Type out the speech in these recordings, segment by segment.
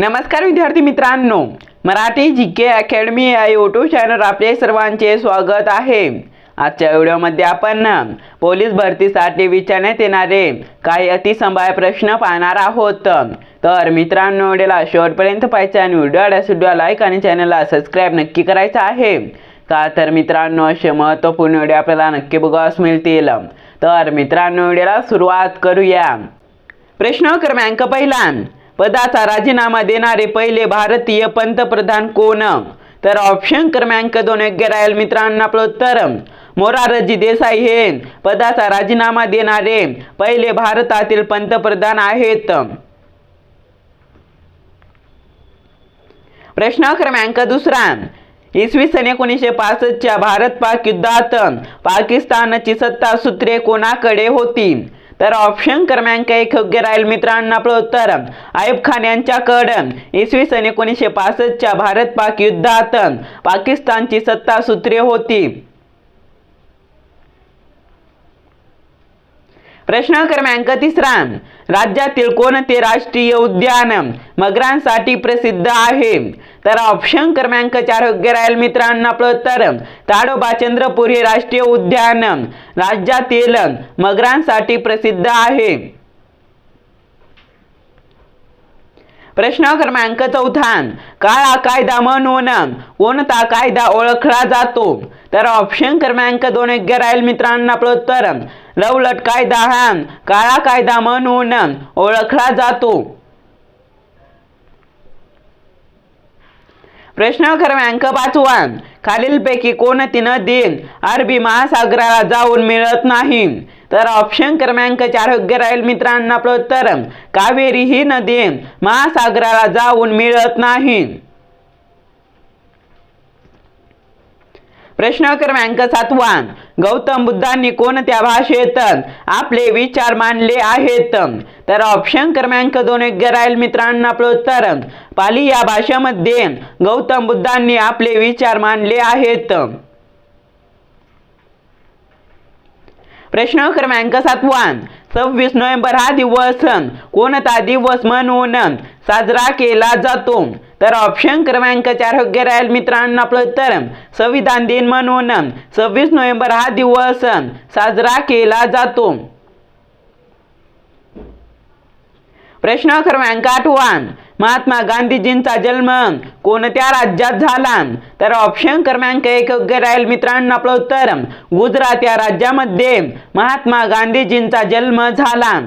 नमस्कार विद्यार्थी मित्रांनो मराठी जी के अकॅडमी या यूट्यूब चॅनल आपले सर्वांचे स्वागत आहे. आजच्या व्हिडिओमध्ये आपण पोलीस भरतीसाठी विचारण्यात येणारे काही अतिसंभाव्य प्रश्न पाहणार आहोत. तर मित्रांनो व्हिडिओला शेवटपर्यंत पाहायचं आणि व्हिडिओ व्हिडिओ लाईक आणि चॅनलला सबस्क्राईब नक्की करायचं आहे. का तर मित्रांनो असे महत्त्वपूर्ण व्हिडिओ आपल्याला नक्की बघावयास मिळतील. तर मित्रांनो व्हिडिओला सुरुवात करूया. प्रश्न क्रमांक पहिला पदाचा राजीनामा देणारे पहिले भारतीय पंतप्रधान कोण? तर ऑप्शन क्रमांक दोन योग्य राहील मित्रांनो आपलं उत्तर. मोरारजी देसाई हे पदाचा राजीनामा देणारे पहिले भारतातील पंतप्रधान आहेत. प्रश्न क्रमांक दुसरा. इसवी सन एकोणीसशे पासष्टच्या भारत पाक युद्धात पाकिस्तानची सत्ता सूत्रे कोणाकडे होती? तर ऑप्शन क्रमांक एक योग्य राहील मित्रांनो आपलं उत्तर. आयुब खान यांच्याकडं. इसवी सन एकोणीसशे पासष्टच्या भारत पाक युद्धात पाकिस्तानची सत्ता सूत्रे होती. प्रश्न क्रमांक तिसरा. राज्यातील कोणते राष्ट्रीय उद्यान मगरांसाठी प्रसिद्ध आहे? तर ऑप्शन क्रमांक चार योग्य राहील मित्रांनो आपलं उत्तर. ताडोबा चंद्रपूर हे राष्ट्रीय उद्यान राज्यातील मगरांसाठी प्रसिद्ध आहे. प्रश्न क्रमांक चौथा. काळा कायदा म्हणून कोणता कायदा ओळखला जातो? तर ऑप्शन क्रमांक दोन योग्य राहील मित्रांनो आपलं उत्तर. लवलट कायदा हा काळा कायदा म्हणून ओळखला जातो. प्रश्न क्रमांक पाचवा. खालीलपैकी कोणती नदी अरबी महासागराला जाऊन मिळत नाही तर ऑप्शन क्रमांक चार योग्य राहील मित्रांना प्रोत्तर कावेरी ही नदी महासागराला जाऊन मिळत नाही प्रश्न क्रमांक सातवा गौतम बुद्धांनी कोणत्या भाषेत? आपले विचार मांडले आहेत. तर ऑप्शन क्रमांक दोन योग्य राहील मित्रांनो आपलं उत्तर. पाली या भाषेमध्ये गौतम बुद्धांनी आपले विचार मांडले आहेत. प्रश्न क्रमांक सातवा सव्वीस नोव्हेंबर हा दिवस कोणता दिवस म्हणून? साजरा केला जातो. तर ऑप्शन क्रमांक चार योग्य राहील मित्रांनो आपलं उत्तर. संविधान दिन म्हणून. सव्वीस नोव्हेंबर हा दिवस साजरा केला जातो. प्रश्न क्रमांक आठवा महात्मा गांधीजींचा जन्म. कोणत्या राज्यात झाला? तर ऑप्शन क्रमांक एक योग्य राहील मित्रांनो आपलं उत्तर. गुजरात या राज्यामध्ये महात्मा गांधीजींचा जन्म झाला.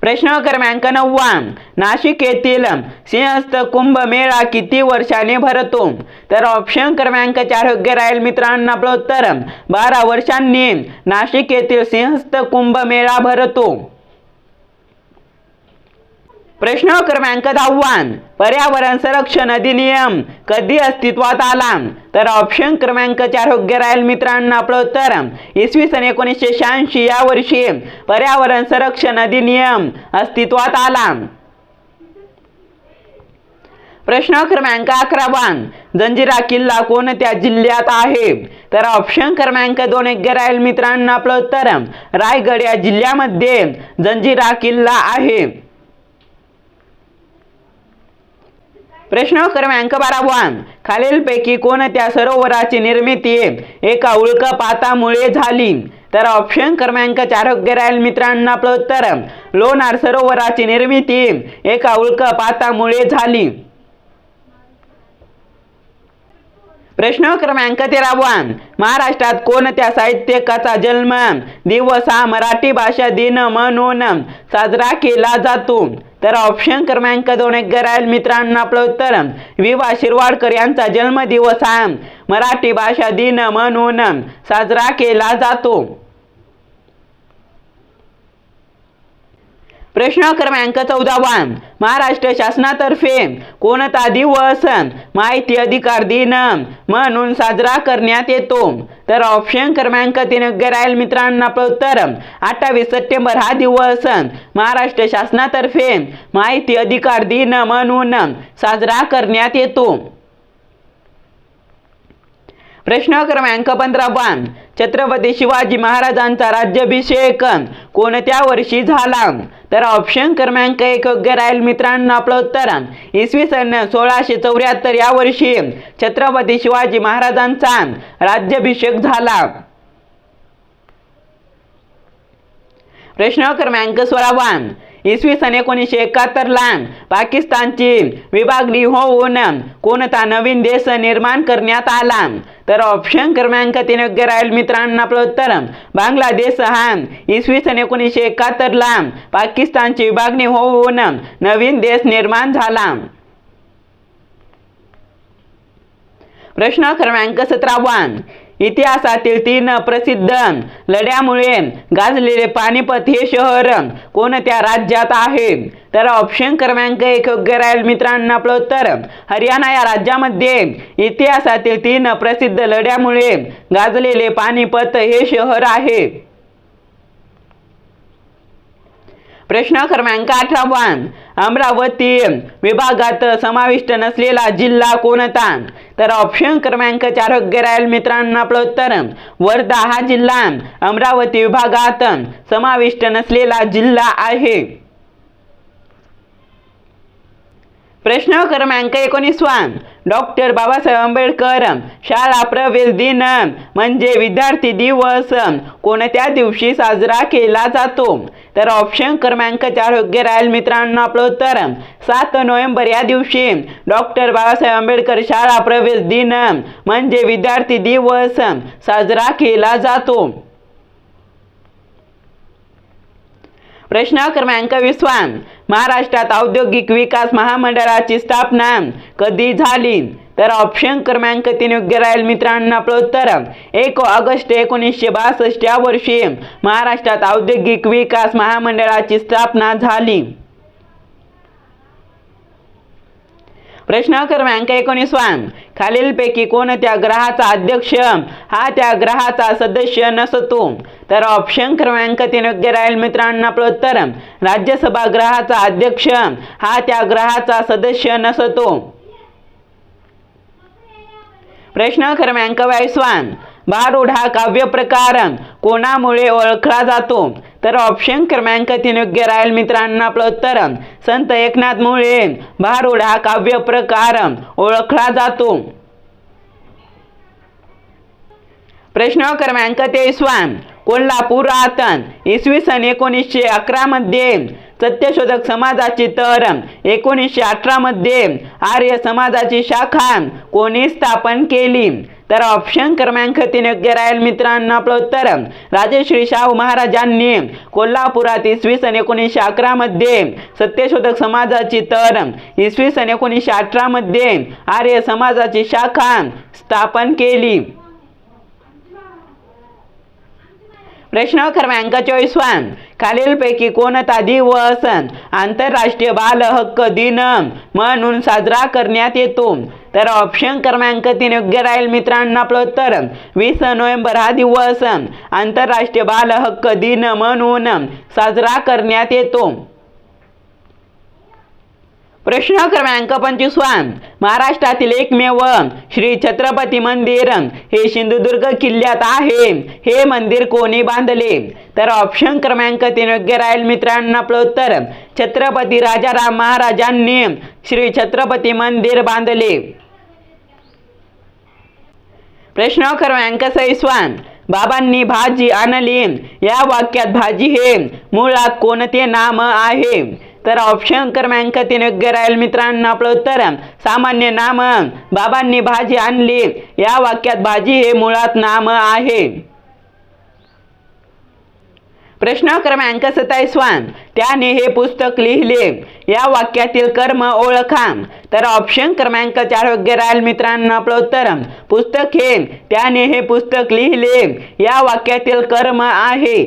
प्रश्न क्रमांक नववा. नाशिक येथील सिंहस्थ कुंभमेळा किती वर्षाने भरतो? तर ऑप्शन क्रमांक चार योग्य राहील मित्रांनो आपलं उत्तर. बारा वर्षांनी नाशिक येथील सिंहस्थ कुंभमेळा भरतो. प्रश्न क्रमांक दहावान पर्यावरण संरक्षण अधिनियम कधी अस्तित्वात आला? तर ऑप्शन क्रमांक चार योग्य राहील मित्रांनो आपलं उत्तर इसवी सन एकोणीसशे शहाऐंशी या वर्षी पर्यावरण संरक्षण अधिनियम अस्तित्वात आला. प्रश्न क्रमांक अकरावान जंजिरा किल्ला कोणत्या जिल्ह्यात आहे? तर ऑप्शन क्रमांक दोन योग्य राहील मित्रांनो आपलं उत्तर रायगड या जिल्ह्यामध्ये जंजिरा किल्ला आहे. प्रश्न क्रमांक बारावा खालीलपैकी कोणत्या सरोवराची निर्मिती एका उल्कापातामुळे झाली? तर ऑप्शन क्रमांक चार राहील मित्रांना आपलं उत्तर लोणार सरोवराची निर्मिती एका उल्कापातामुळे झाली. प्रश्न क्रमांक तेरावा महाराष्ट्रात कोणत्या साहित्यकाचा जन्म? दिवस हा मराठी भाषा दिन म्हणून साजरा केला जातो. तर ऑप्शन क्रमांक दोन एक राहील मित्रांनो आपलं उत्तर. वि वा शिरवाडकर यांचा जन्मदिवस हा मराठी भाषा दिन म्हणून साजरा केला जातो. प्रश्न क्रमांक चौदावा. महाराष्ट्र शासनातर्फे कोणता दिवस? माहिती अधिकार दिन म्हणून साजरा करण्यात येतो. तर ऑप्शन क्रमांक तीन योग्य राहील मित्रांना उत्तर. अठ्ठावीस सप्टेंबर हा दिवस. महाराष्ट्र शासनातर्फे माहिती अधिकार दिन म्हणून साजरा करण्यात येतो. प्रश्न क्रमांक पंधरावा छत्रपती शिवाजी महाराजांचा राज्याभिषेक. कोणत्या वर्षी झाला? तर ऑप्शन क्रमांक एक योग्य राहील मित्रांनो आपलं उत्तर इसवी सन सोळाशे चौऱ्याहत्तर या वर्षी छत्रपती शिवाजी महाराजांचा राज्याभिषेक झाला. प्रश्न क्रमांक सोळावा इसवी सन एकोणीसशे एकाहत्तरला पाकिस्तानची विभागणी होऊन कोणता नवीन देश निर्माण करण्यात आला? तर ऑप्शन क्रमांक तीन योग्य राहील मित्रांनो आपलं उत्तर. बांगलादेश हा इसवी सन एकोणीसशे एकाहत्तरला पाकिस्तानची विभागणी होऊन नवीन देश निर्माण झाला. प्रश्न क्रमांक सतरावा इतिहासातील तीन प्रसिद्ध लढ्यामुळे गाजलेले पानिपत हे शहर कोणत्या राज्यात आहे? तर ऑप्शन क्रमांक एक योग्य राहील मित्रांनो आपलं उत्तर. हरियाणा या राज्यामध्ये इतिहासातील तीन प्रसिद्ध लढ्यामुळे गाजलेले पानिपत हे शहर आहे. प्रश्न क्रमांक अठरावा अमरावती विभागात समाविष्ट नसलेला जिल्हा कोणता? तर ऑप्शन क्रमांक चार राहील मित्रांनो आपलं उत्तर. वर्धा हा जिल्हा. अमरावती विभागात समाविष्ट नसलेला जिल्हा आहे. प्रश्न क्रमांक एकोणीसवा डॉक्टर बाबासाहेब आंबेडकर शाळा प्रवेश दिन म्हणजे विद्यार्थी दिवस. कोणत्या दिवशी साजरा केला जातो? तर ऑप्शन क्रमांक चार योग्य राहील मित्रांनो आपलं उत्तर. सात नोव्हेंबर या दिवशी डॉक्टर बाबासाहेब आंबेडकर शाळा प्रवेश दिन म्हणजे विद्यार्थी दिवस साजरा केला जातो. प्रश्न क्रमांक वीसवा महाराष्ट्रात औद्योगिक विकास महामंडळाची स्थापना कधी झाली? तर ऑप्शन क्रमांक तीन योग्य राहील मित्रांनो आपलं उत्तर. एक ऑगस्ट एकोणीसशे बासष्ट या वर्षी महाराष्ट्रात औद्योगिक विकास महामंडळाची स्थापना झाली. प्रश्न क्रमांक एकोणीसवा खालीलपैकी कोणत्या ग्रहाचा अध्यक्ष? हा त्या ग्रहाचा सदस्य नसतो. तर ऑप्शन क्रमांक तीन योग्य राहील मित्रांनो आपलं उत्तर. राज्यसभा ग्रहाचा अध्यक्ष. हा त्या ग्रहाचा सदस्य नसतो. प्रश्न क्रमांक बावीसवा भारूड हा काव्य प्रकार कोणामुळे ओळखला जातो? तर ऑप्शन क्रमांक तीन योग्य राहील मित्रांनो आपलं उत्तर. संत एकनाथ मुळे भारुड हा काव्य प्रकार ओळखला जातो. प्रश्न क्रमांक तेवीसवा कोल्हापुरात इसवी सन एकोणीसशे अकरामध्ये सत्यशोधक समाजाची तर एकोणीसशे अठरामध्ये आर्य समाजाची शाखा कोणी स्थापन केली? तर ऑप्शन क्रमांक तीन योग्य राहील मित्रांनो आपलं उत्तर. राजश्री शाहू महाराजांनी कोल्हापुरात इसवी सन एकोणीसशे अकरामध्ये सत्यशोधक समाजाची तर इसवी सन एकोणीसशे अठरामध्ये आर्य समाजाची शाखा स्थापन केली. प्रश्न क्रमांक चोवीसवा खालीलपैकी कोणता दिवस आंतरराष्ट्रीय बाल हक्क दिन म्हणून साजरा करण्यात येतो? तर ऑप्शन क्रमांक तीन योग्य राहील मित्रांनो आपलं उत्तर. वीस नोव्हेंबर हा दिवस. आंतरराष्ट्रीय बाल हक्क दिन म्हणून साजरा करण्यात येतो. प्रश्न क्रमांक पंचवीसवा. महाराष्ट्रातील एकमेव श्री छत्रपती मंदिर. हे सिंधुदुर्ग किल्ल्यात आहे. हे मंदिर कोणी बांधले? तर ऑप्शन क्रमांक तीन योग्य राहील मित्रांनो आपलं उत्तर. छत्रपती राजाराम महाराजांनी श्री छत्रपती मंदिर बांधले. प्रश्न क्रमांक सैसवा बाबांनी भाजी आणली. या वाक्यात भाजी हे मुळात कोणते नाम आहे? तर ऑप्शन क्रमांक तीन योग्य राहील मित्रांनो आपलं उत्तर सामान्य नाम. बाबांनी भाजी आणली. या वाक्यात भाजी हे मुळात नाम आहे. प्रश्न क्रमांक सत्तावीसवा त्याने हे पुस्तक लिहिले. या वाक्यातील कर्म ओळखा तर ऑप्शन क्रमांक चार योग्य राहील मित्रांनो आपलं उत्तर पुस्तक हे त्याने हे पुस्तक लिहिले. या वाक्यातील कर्म आहे.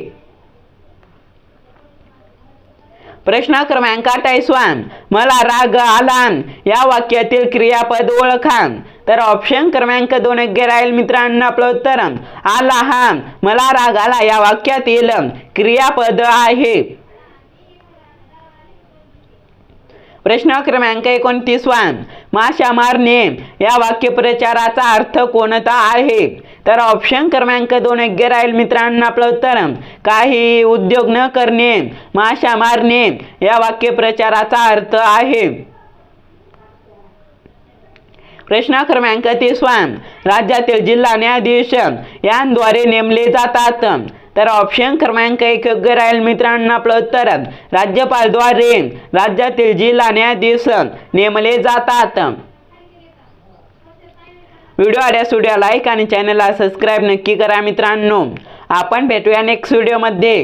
प्रश्न क्रमांक अठ्ठावीसवा मला राग आला या वाक्यातील क्रियापद ओळखा तर ऑप्शन क्रमांक दोन योग्य राहील मित्रांनो आपलं उत्तर आला हा. मला राग आला या वाक्यातील क्रियापद आहे. प्रश्न क्रमांक एकोणतीसवा. माशा मारणे या वाक्यप्रचाराचा अर्थ कोणता आहे? तर ऑप्शन क्रमांक दोन योग्य राहील मित्रांनो आपलं उत्तर काही उद्योग न करणे माशा मारणे या वाक्यप्रचाराचा अर्थ आहे. प्रश्न क्रमांक तिसवा राज्यातील जिल्हा न्यायाधीश यांद्वारे नेमले जातात. तर ऑप्शन क्रमांक एक योग्य राहील मित्रांनो आपलं उत्तर राज्यपालद्वारे राज्यातील जिल्हा न्यायाधीश नेमले जातात. व्हिडिओ आल्यास व्हिडिओ लाईक आणि चॅनलला सबस्क्राईब नक्की करा मित्रांनो. आपण भेटूया नेक्स्ट व्हिडिओमध्ये